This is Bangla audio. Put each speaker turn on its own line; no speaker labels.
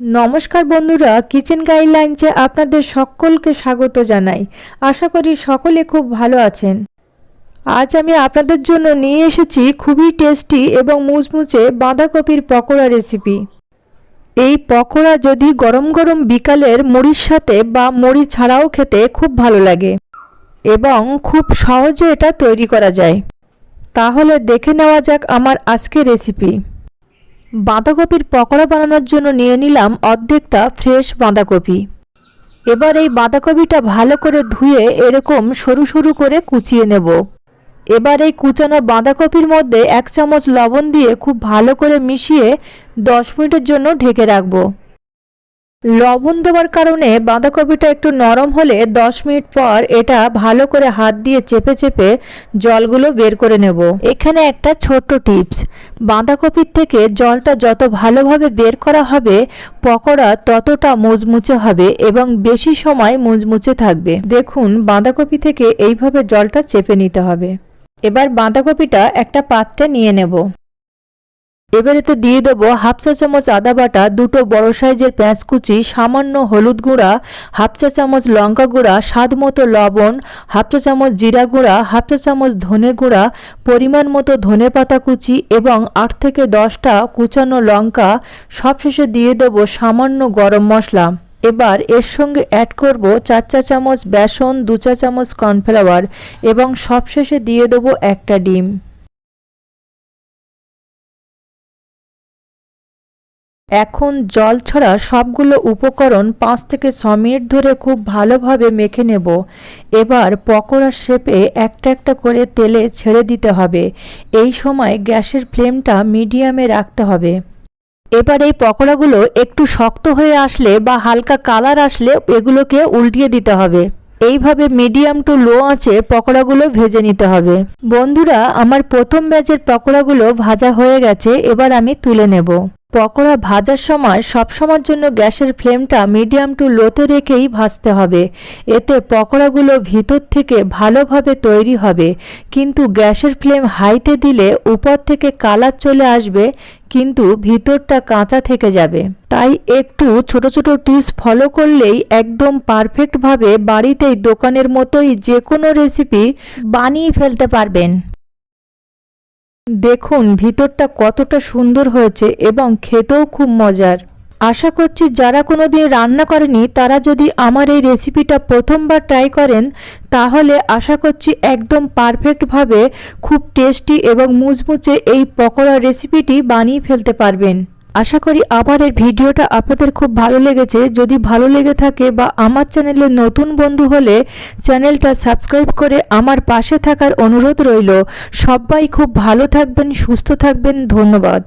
নমস্কার বন্ধুরা কিচেন গাইডলাইন্সে আপনাদের সকলকে স্বাগত জানাই। আশা করি সকলে খুব ভালো আছেন। আজ আমি আপনাদের জন্য নিয়ে এসেছি খুবই টেস্টি এবং মুচমুচে বাঁধাকপির পকোড়া রেসিপি এই পকোড়া যদি গরম গরম বিকালের মুড়ির সাথে বা মুড়ি ছাড়াও খেতে খুব ভালো লাগে এবং খুব সহজে এটা তৈরি করা যায়। তাহলে দেখে নেওয়া যাক আমার আজকের রেসিপি বাঁধাকপির পকোড়া বানানোর জন্য নিয়ে নিলাম অর্ধেকটা ফ্রেশ বাঁধাকপি। এবার এই বাঁধাকপিটা ভালো করে ধুয়ে এরকম সরু সরু করে কুচিয়ে নেব। এবার এই কুচানো বাঁধাকপির মধ্যে এক চামচ লবণ দিয়ে খুব ভালো করে মিশিয়ে দশ মিনিটের জন্য ঢেকে রাখব। লবণ দেওয়ার কারণে বাঁধাকপিটা একটু নরম হলে দশ মিনিট পর এটা ভালো করে হাত দিয়ে চেপে চেপে জলগুলো বের করে নেব। এখানে একটা ছোট্ট টিপস, বাঁধাকপির থেকে জলটা যত ভালোভাবে বের করা হবে, পকোড়া ততটা মুচমুচে হবে এবং বেশি সময় মুচমুচে থাকবে। দেখুন, বাঁধাকপি থেকে এইভাবে জলটা চেপে নিতে হবে। এবার বাঁধাকপিটা একটা পাত্রে নিয়ে নেব। এবার এতে দিয়ে দেবো হাফ চা চামচ আদা বাটা, দুটো বড় সাইজের পেঁয়াজ কুচি, সামান্য হলুদ গুঁড়া, হাফ চা চামচ লঙ্কা গুঁড়া, স্বাদ মতো লবণ, হাফ চা চামচ জিরা গুঁড়া, হাফ চা চামচ ধনে গুঁড়া, পরিমাণ মতো ধনে পাতা কুচি এবং আট থেকে দশটা কুচানো লঙ্কা। সবশেষে দিয়ে দেবো সামান্য গরম মশলা। এবার এর সঙ্গে অ্যাড করব চার চা চামচ বেসন, দু চা চামচ কর্নফ্লাওয়ার এবং সবশেষে দিয়ে দেবো একটা ডিম। এখন জল ছড়া সবগুলো উপকরণ পাঁচ থেকে ছ মিনিট ধরে খুব ভালোভাবে মেখে নেব। এবার পকোড়ার শেপে একটা একটা করে তেলে ছেড়ে দিতে হবে। এই সময় গ্যাসের ফ্লেমটা মিডিয়ামে রাখতে হবে। এবার এই পকোড়াগুলো একটু শক্ত হয়ে আসলে বা হালকা কালার আসলে এগুলোকে উল্টিয়ে দিতে হবে। এইভাবে মিডিয়াম টু লো আঁচে পকোড়াগুলো ভেজে নিতে হবে। বন্ধুরা, আমার প্রথম ব্যাচের পকোড়াগুলো ভাজা হয়ে গেছে, এবার আমি তুলে নেব। পকোড়া ভাজার সময় সবসময়ের জন্য গ্যাসের ফ্লেমটা মিডিয়াম টু লোতে রেখেই ভাজতে হবে। এতে পকোড়াগুলো ভিতর থেকে ভালোভাবে তৈরি হবে। কিন্তু গ্যাসের ফ্লেম হাইতে দিলে উপর থেকে কালার চলে আসবে, কিন্তু ভিতরটা কাঁচা থেকে যাবে। তাই একটু ছোট ছোট টিপস ফলো করলেই একদম পারফেক্টভাবে বাড়িতেই দোকানের মতোই যে কোনো রেসিপি বানিয়ে ফেলতে পারবেন। দেখুন, ভিতরটা কতটা সুন্দর হয়েছে এবং খেতেও খুব মজার। আশা করছি যারা কোনো দিন রান্না করেনি, তারা যদি আমার এই রেসিপিটা প্রথমবার ট্রাই করেন, তাহলে আশা করছি একদম পারফেক্টভাবে খুব টেস্টি এবং মুচমুচে এই পকোড়া রেসিপিটি বানিয়ে ফেলতে পারবেন। আশা করি আবার এই ভিডিওটা আপনাদের খুব ভালো লেগেছে। যদি ভালো লেগে থাকে বা আমার চ্যানেলে নতুন বন্ধু হলে চ্যানেলটা সাবস্ক্রাইব করে আমার পাশে থাকার অনুরোধ রইল। সবাই খুব ভালো থাকবেন, সুস্থ থাকবেন। ধন্যবাদ।